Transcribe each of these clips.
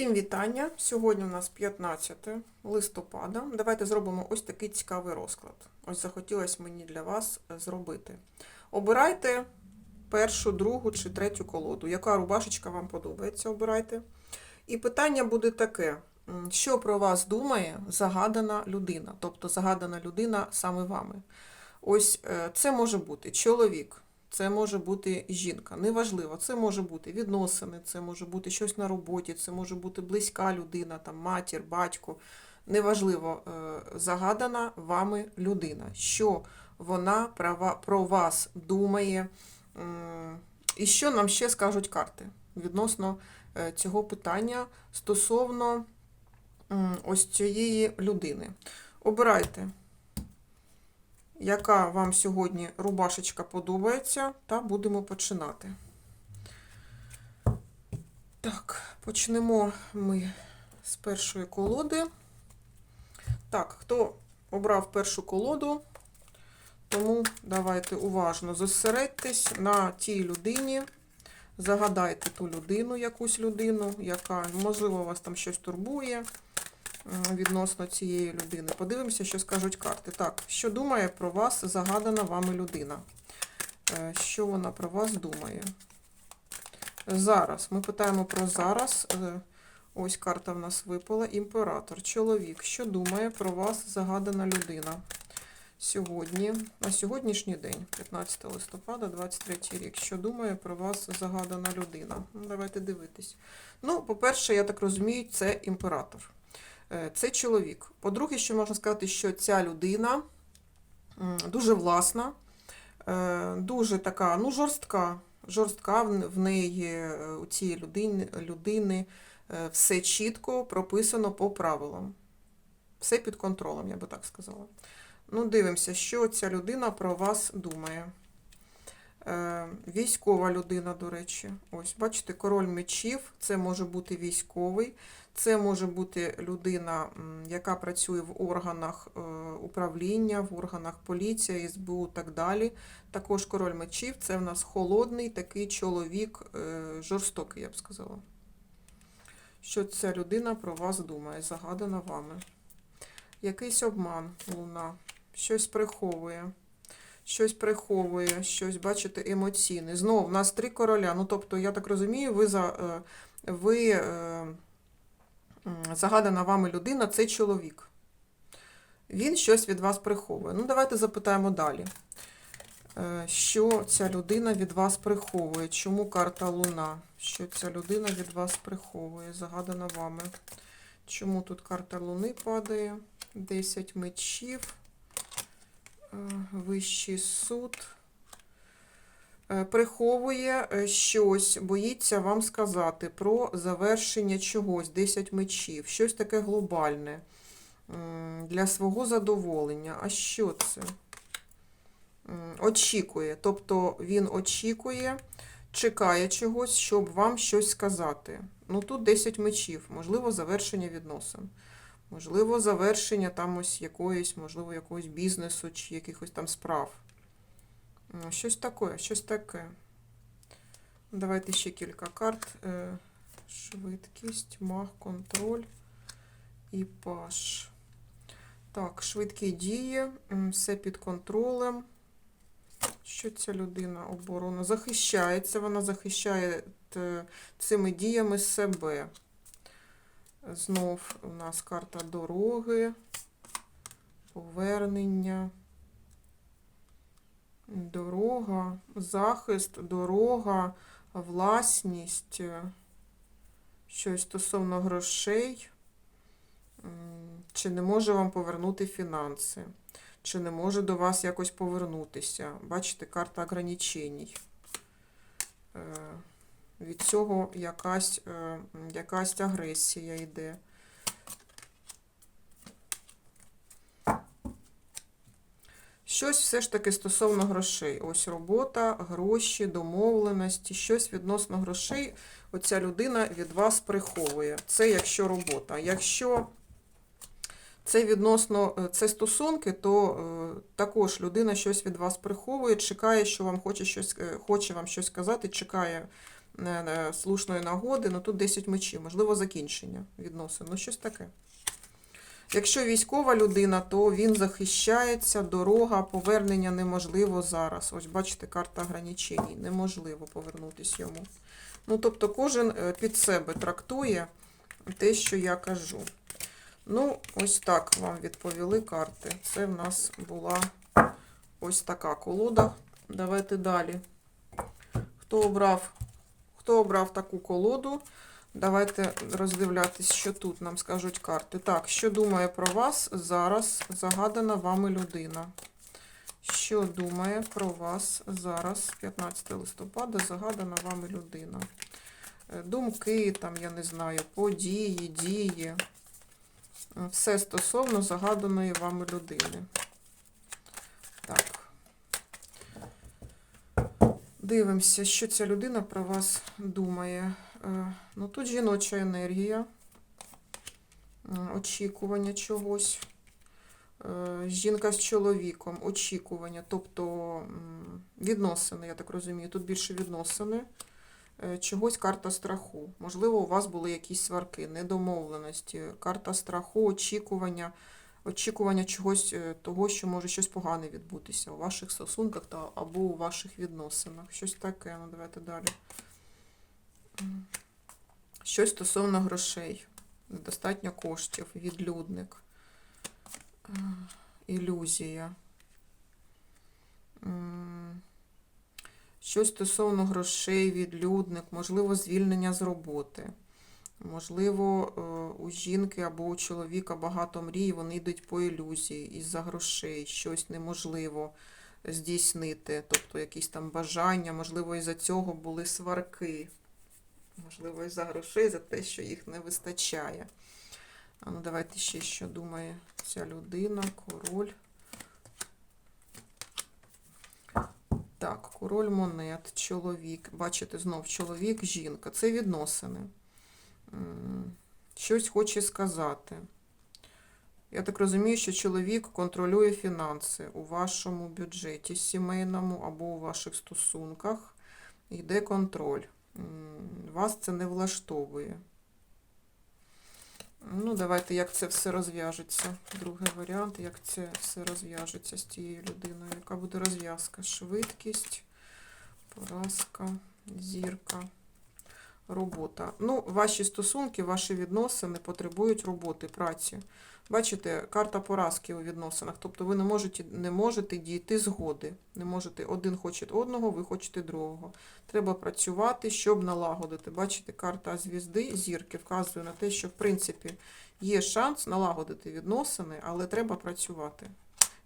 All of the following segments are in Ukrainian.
Всім вітання! Сьогодні у нас 15 листопада. Давайте зробимо ось такий цікавий розклад. Ось захотілося мені для вас е, зробити. Обирайте першу, другу чи третю колоду. Яка рубашечка вам подобається, обирайте. І питання буде таке: що про вас думає загадана людина, тобто загадана людина саме вами. Ось е, це може бути чоловік, це може бути жінка. Неважливо, це може бути відносини, це може бути щось на роботі, це може бути близька людина, там матір, батько. Неважливо, е, загадана вами людина, що вона про вас думає, і що нам ще скажуть карти відносно е, цього питання стосовно ось цієї людини. Обирайте яка вам сьогодні рубашечка подобається, та будемо починати. Так, почнемо ми з першої колоди. Так, хто обрав першу колоду, тому давайте уважно зосередьтесь на тій людині. Загадайте ту людину, якусь людину, яка, можливо, вас там щось турбує відносно цієї людини. Подивимося, що скажуть карти. Так, що думає про вас загадана вами людина? Е, Що вона про вас думає? Зараз. Ми питаємо про зараз. Е, Ось карта в нас випала. Імператор. Чоловік. Що думає про вас загадана людина? Сьогодні, на сьогоднішній день, 15 листопада, 23 рік. Що думає про вас загадана людина? Давайте дивитись. Ну, по-перше, я так розумію, це імператор. Е, Це чоловік. По-друге, що можна сказати, що ця людина дуже власна, е, дуже така, ну, жорстка. Жорстка в неї е, у цієї людини, людини все чітко прописано по правилам. Все під контролем, я би так сказала. Ну, дивимося, що ця людина про вас думає. Е, Військова людина, до речі. Ось, бачите, король мечів, це може бути військовий, це може бути людина, яка працює в органах е, управління, в органах поліції, СБУ і так далі. Також король мечів це в нас холодний такий чоловік, е, жорстокий, я б сказала. Що ця людина про вас думає, загадана вами. Якийсь обман, луна, щось приховує. Щось приховує, щось, бачите, емоційне. Знову, в нас три короля. Ну, тобто, я так розумію, ви, за, е, ви е, загадана вами людина це чоловік. Він щось від вас приховує. Ну, давайте запитаємо далі. Е, Що ця людина від вас приховує? Чому карта Луна? Що ця людина від вас приховує? Загадана вами. Чому тут карта Луни падає? 10 мечів. Е, Вищий суд. Е, Приховує е, щось, боїться вам сказати про завершення чогось, 10 мечів, щось таке глобальне для свого задоволення. А що це? Очікує. Тобто він очікує, чекає чогось, щоб вам щось сказати. Ну тут 10 мечів, можливо, завершення відносин. Можливо, завершення там ось якоїсь, можливо, якогось бізнесу чи якихось там справ. Ну, Щось таке, щось таке. Давайте ще кілька карт. Е, Швидкість, маг, контроль і паш. Так, швидкі дії, все під контролем. Що ця людина оборона? Захищається, вона захищає е, цими діями себе. Знов у нас карта дороги, повернення, дорога, захист, дорога, власність, е, щось стосовно грошей, чи не може вам повернути фінанси, чи не може до вас якось повернутися. Бачите, карта ограничень. Від цього якась, е, якась агресія йде. Щось все ж таки стосовно грошей. Ось робота, гроші, домовленості, щось відносно грошей. Оця людина від вас приховує. Це якщо робота. Якщо це відносно е, це стосунки, то е, також людина щось від вас приховує, чекає, що вам хоче щось, е, хоче вам щось сказати, чекає слушної нагоди, ну тут 10 мечів, можливо, закінчення відносин, ну щось таке. Якщо військова людина, то він захищається, дорога, повернення неможливо зараз. Ось бачите, карта ограничень. Неможливо повернутися йому. Ну, тобто, кожен е, під себе трактує те, що я кажу. Ну, ось так вам відповіли карти. Це в нас була ось така колода. Давайте далі. Хто обрав, хто обрав таку колоду? Давайте роздивлятись, що тут нам скажуть карти. Так, що думає про вас зараз загадана вами людина? Що думає про вас зараз, 15 листопада, загадана вами людина? Е, Думки, там, я не знаю, події, дії. Все стосовно загаданої вами людини. Так. Дивимося, що ця людина про вас думає. Е, Ну, тут жіноча енергія, очікування чогось. Е, Жінка з чоловіком, очікування, тобто відносини, я так розумію. Тут більше відносини. Е, Чогось карта страху. Можливо, у вас були якісь сварки, недомовленості, карта страху, очікування, очікування чогось е, того, що може щось погане відбутися у ваших стосунках та або у ваших відносинах. Щось таке. Ну, давайте далі. Щось стосовно грошей. Недостатньо коштів, відлюдник. Е, Ілюзія. Щось стосовно грошей, відлюдник, можливо, звільнення з роботи. Можливо, е, у жінки або у чоловіка багато мрій, вони йдуть по ілюзії із-за грошей, щось неможливо здійснити, тобто якісь там бажання, можливо, із-за цього були сварки. Можливо, із-за грошей, за те, що їх не вистачає. А ну давайте ще, що думає ця людина, король. Так, король монет, чоловік. Бачите, знов чоловік, жінка. Це відносини. Щось хоче сказати. Я так розумію, що чоловік контролює фінанси у вашому бюджеті сімейному або у ваших стосунках. Йде контроль. Вас це не влаштовує. Ну, давайте, як це все розв'яжеться. Другий варіант, як це все розв'яжеться з тією людиною. Яка буде розв'язка? Швидкість, поразка, зірка, робота. Ну, ваші стосунки, ваші відносини потребують роботи, праці. Бачите, карта поразки у відносинах. Тобто ви не можете, не можете дійти згоди. Не можете, один хоче одного, ви хочете другого. Треба працювати, щоб налагодити. Бачите, карта звізди, зірки вказує на те, що в принципі є шанс налагодити відносини, але треба працювати.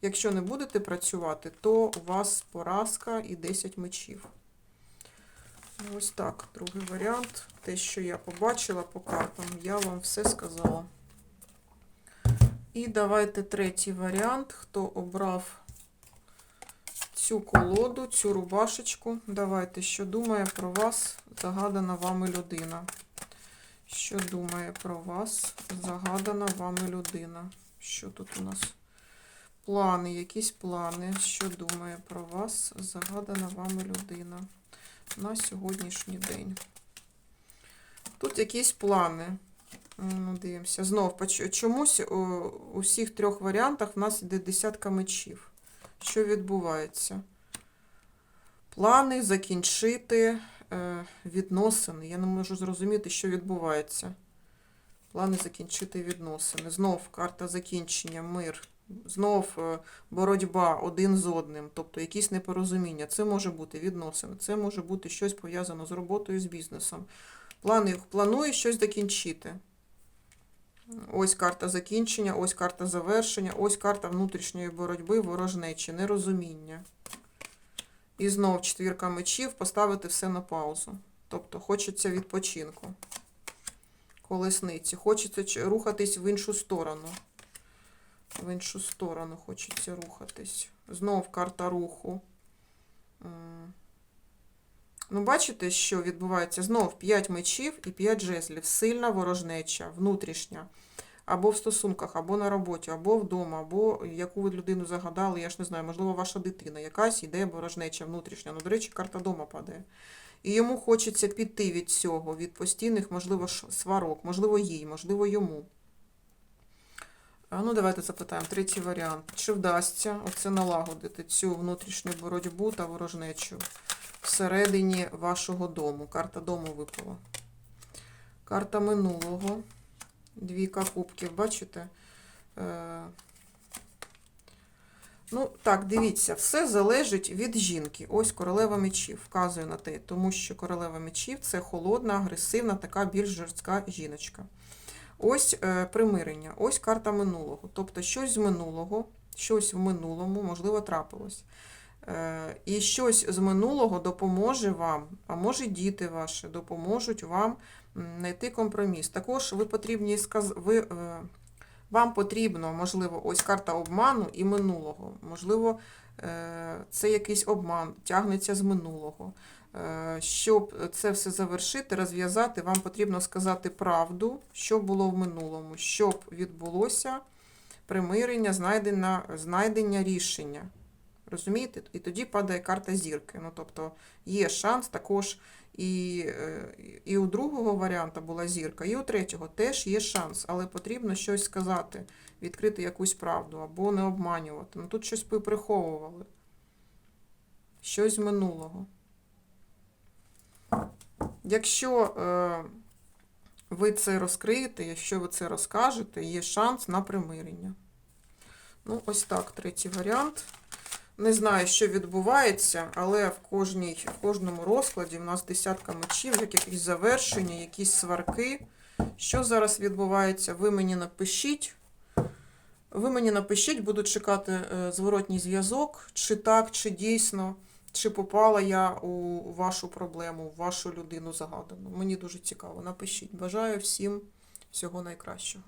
Якщо не будете працювати, то у вас поразка і 10 мечів. Ось так, другий варіант. Те, що я побачила по картам, я вам все сказала. І давайте третій варіант. Хто обрав цю колоду, цю рубашечку. Давайте, що думає про вас загадана вами людина. Що думає про вас загадана вами людина? Що тут у нас? Плани, якісь плани. Що думає про вас загадана вами людина на сьогоднішній день? Тут якісь плани. Ну, дивимося. Знов, чомусь у, всіх трьох варіантах в нас йде десятка мечів. Що відбувається? Плани закінчити е, відносини. Я не можу зрозуміти, що відбувається. Плани закінчити відносини. Знов карта закінчення, мир. Знов е, боротьба один з одним, тобто якісь непорозуміння. Це може бути відносини, це може бути щось пов'язано з роботою, з бізнесом. Плани, планує щось закінчити. Ось карта закінчення, ось карта завершення, ось карта внутрішньої боротьби, ворожнечі, нерозуміння. І знов четвірка мечів поставити все на паузу. Тобто хочеться відпочинку. Колесниці. Хочеться рухатись в іншу сторону. В іншу сторону хочеться рухатись. Знов карта руху. Ну, бачите, що відбувається? Знов 5 мечів і 5 жезлів. Сильна ворожнеча, внутрішня. Або в стосунках, або на роботі, або вдома, або яку ви людину загадали, я ж не знаю, можливо, ваша дитина якась іде ворожнеча внутрішня. Ну, до речі, карта дома падає. і йому хочеться піти від цього, від постійних, можливо, сварок, можливо, їй, можливо, йому. А ну, давайте запитаємо. Третій варіант. Чи вдасться оце налагодити цю внутрішню боротьбу та ворожнечу всередині вашого дому? Карта дому випала. Карта минулого. Двійка кубків, бачите? Е, Ну, так, дивіться, все залежить від жінки. Ось королева мечів вказує на те, тому що королева мечів це холодна, агресивна, така більш жорстка жіночка. Ось е, примирення, ось карта минулого. Тобто щось з минулого, щось в минулому, можливо, трапилось. Е, і щось з минулого допоможе вам, а може діти ваші допоможуть вам знайти компроміс. Також ви потрібні ви, е, вам потрібно, можливо, ось карта обману і минулого. Можливо, це якийсь обман, тягнеться з минулого. Е, Щоб це все завершити, розв'язати, вам потрібно сказати правду, що було в минулому, щоб відбулося примирення, знайдення, знайдення рішення. Розумієте? І тоді падає карта зірки. Ну, тобто є шанс також і, е, і у другого варіанта була зірка, і у третього теж є шанс, але потрібно щось сказати, відкрити якусь правду або не обманювати. Ну тут щось приховували. Щось з минулого. Якщо е, ви це розкриєте, якщо ви це розкажете, є шанс на примирення. Ну, ось так, третій варіант. Не знаю, що відбувається, але в, кожній, в кожному розкладі в нас десятка мечів, якісь завершення, якісь сварки. Що зараз відбувається? Ви мені напишіть. Ви мені напишіть, буду чекати е, зворотній зв'язок, чи так, чи дійсно, чи попала я у вашу проблему, в вашу людину загадану. Мені дуже цікаво. Напишіть. Бажаю всім всього найкращого.